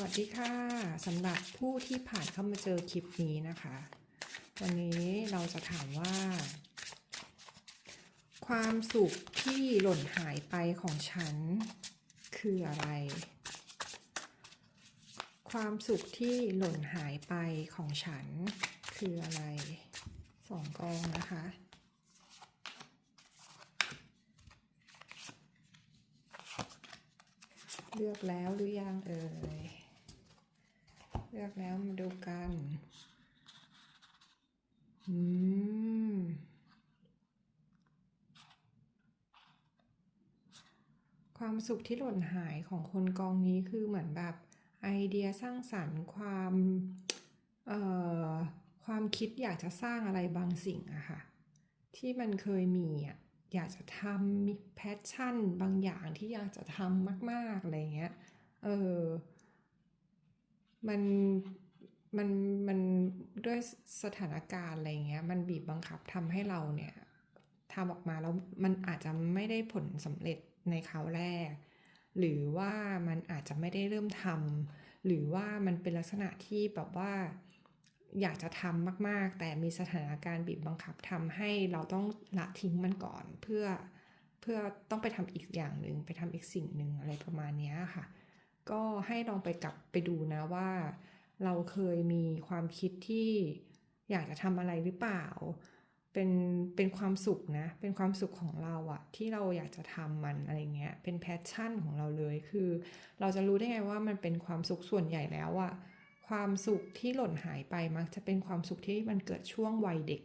วัสดีค่ะสำหรับผู้ที่ผ่านเข้ามาเจอคลิปนี้นะคะ วันนี้เราจะถามว่า ความสุขที่หล่นหายไปของฉันคืออะไร ความสุขที่หล่นหายไปของฉันคืออะไรสองกองนะคะเลือกแล้วหรือยังเอ่ย เลือกแล้วมาดูกัน อืม ความสุขที่หล่นหายของคนกองนี้คือเหมือนแบบไอเดียสร้างสรรค์ความเอ่อความคิดอยากจะสร้างอะไรบางสิ่งอะค่ะ ที่มันเคยมีอะอยากจะทำมีแพชชั่นบางอย่างที่อยากจะทำมาก ๆ อะไรเงี้ย เออ มันมันมันด้วยสถานการณ์อะไรเงี้ย มันบีบบังคับทำให้เราเนี่ยทำออกมาแล้วมันอาจจะไม่ได้ผลสำเร็จในคราวแรก หรือว่ามันอาจจะไม่ได้เริ่มทำหรือว่ามันเป็นลักษณะที่แบบว่าอยากจะทำมากๆ แต่มีสถานการณ์บีบบังคับทำให้เราต้องละทิ้งมันก่อนเพื่อเพื่อต้องไปทำอีกอย่างหนึ่งไปทำอีกสิ่งหนึ่งอะไรประมาณนี้ค่ะ ก็ให้ลองไปกลับไปดูนะว่า เราเคยมีความคิดที่อยากจะทำอะไรหรือเปล่า เป็นเป็นความสุขนะ เป็นความสุขของเราอะที่เราอยากจะทำมันอะไรเงี้ย เป็นแพชชั่นของเราเลย คือ เราจะรู้ได้ไงว่ามันเป็นความสุขส่วนใหญ่แล้วอะความสุขที่หล่นหายไปมักจะเป็นความสุขที่มันเกิดช่วงวัยเด็ก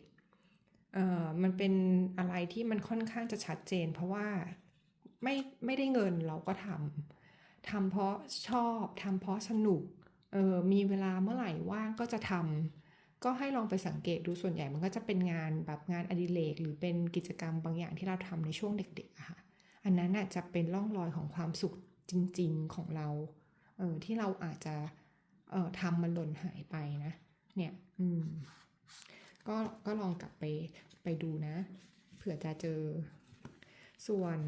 เอ่อมันเป็นอะไรที่มันค่อนข้างจะชัดเจน เพราะว่าไม่ไม่ได้เงินเราก็ทำ ทำเพราะชอบทำเพราะสนุกเออมีเวลาเมื่อไหร่ว่างก็จะทำก็ให้ลองไปสังเกตดูส่วนใหญ่มันก็จะเป็นงานแบบงานอดิเรกหรือเป็นกิจกรรมบางอย่างที่เราทำในช่วงเด็กๆค่ะอันนั้นน่ะจะเป็นร่องรอยของความสุขจริง ๆของเราเออที่เราอาจจะเอ่อทำมันหล่นหายไปนะ เนี่ยอืมก็ก็ลองกลับไปไปดูนะ เผื่อจะเจอส่วน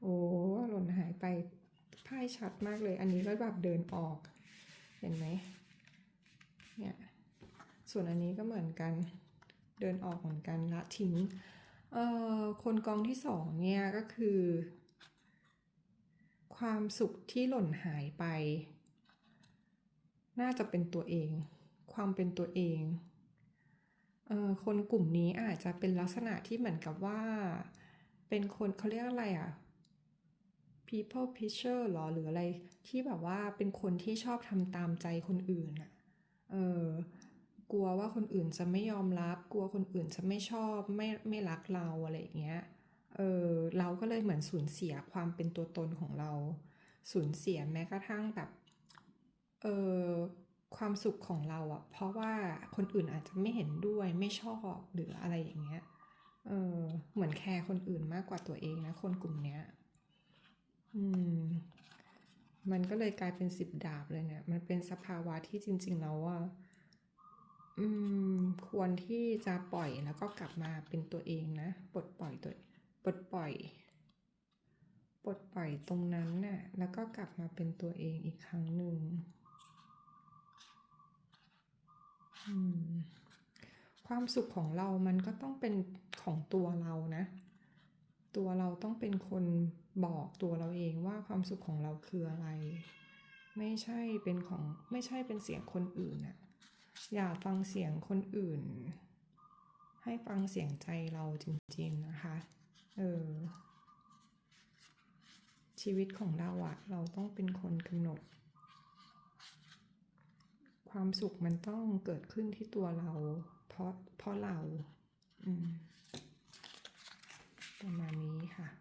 โอ้หล่นหายไป ไพ่ชัดมากเลย อันนี้ก็แบบเดินออก เห็นไหมเนี่ย ส่วนอันนี้ก็เหมือนกัน เดินออกเหมือนกันละทิ้ง เอ่อ คนกองที่สองเนี่ยก็คือ ความสุขที่หล่นหายไป น่าจะเป็นตัวเอง ความเป็นตัวเอง เอ่อ คนกลุ่มนี้อาจจะเป็นลักษณะที่เหมือนกับว่า เป็นคนเขาเรียกอะไรอะ people pleaser หรอหรืออะไรที่แบบว่าเป็นคนที่ชอบทำตามใจคนอื่นอะเออกลัวว่าคนอื่นจะไม่ยอมรับ กลัวคนอื่นจะไม่ชอบไม่ไม่รักเราอะไรอย่างเงี้ยเออเราก็เลยเหมือนสูญเสียความเป็นตัวตนของเรา สูญเสียแม้กระทั่งแบบเออความสุขของเราอะเพราะว่าคนอื่นอาจจะไม่เห็นด้วยไม่ชอบหรืออะไรอย่างเงี้ยเออเหมือนแคร์คนอื่นมากกว่าตัวเองนะคนกลุ่มเนี้ย อืม มันก็เลยกลายเป็นสิบดาบเลยเนี่ย มันเป็นสภาวะที่จริง ๆ แล้วอะอืม ควรที่จะปล่อยแล้วก็กลับมาเป็นตัวเองนะ ปลดปล่อยตัวปลดปล่อยปลดปล่อยตรงนั้นน่ะ แล้วก็กลับมาเป็นตัวเองอีกครั้งหนึ่งความสุขของเรามันก็ต้องเป็นของตัวเรานะ ตัวเราต้องเป็นคน บอกตัวเราเองว่าความสุขของเราคืออะไร ไม่ใช่เป็นของไม่ใช่เป็นเสียงคนอื่นน่ะอย่าฟังเสียงคนอื่น ให้ฟังเสียงใจเราจริง ๆ นะคะ เออ ชีวิตของเราอะเราต้องเป็นคนกำหนด ความสุขมันต้องเกิดขึ้นที่ตัวเรา เพราะเพราะเรา อืมประมาณนี้ค่ะ